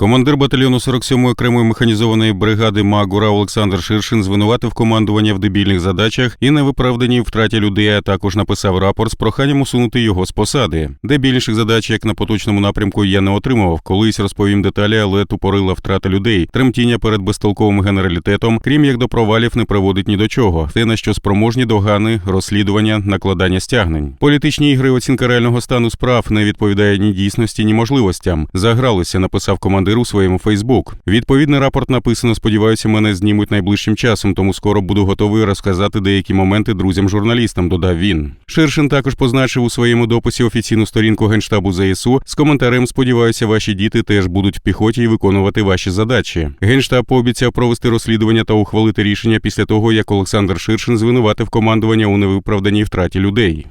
Командир батальйону 47-ї окремої механізованої бригади Магура Олександр Ширшин звинуватив командування в дебільних задачах і невиправданій втраті людей, а також написав рапорт з проханням усунути його з посади. Дебільніших задач, як на поточному напрямку, я не отримував. Колись розповім деталі, але тупорила втрата людей, тремтіння перед безтолковим генералітетом, крім як до провалів не приводить ні до чого. Те, на що спроможні догани, розслідування, накладання стягнень. Політичні ігри оцінка реального стану справ не відповідає ні дійсності, ні можливостям. Загралися, написав командир у своєму Фейсбук. Відповідний рапорт написано. Сподіваюся, мене знімуть найближчим часом, тому скоро буду готовий розказати деякі моменти друзям-журналістам. Додав він. Ширшин також позначив у своєму дописі офіційну сторінку генштабу ЗСУ з коментарем. Сподіваюся, ваші діти теж будуть в піхоті і виконувати ваші задачі. Генштаб пообіцяв провести розслідування та ухвалити рішення після того, як Олександр Ширшин звинуватив командування у невиправданій втраті людей.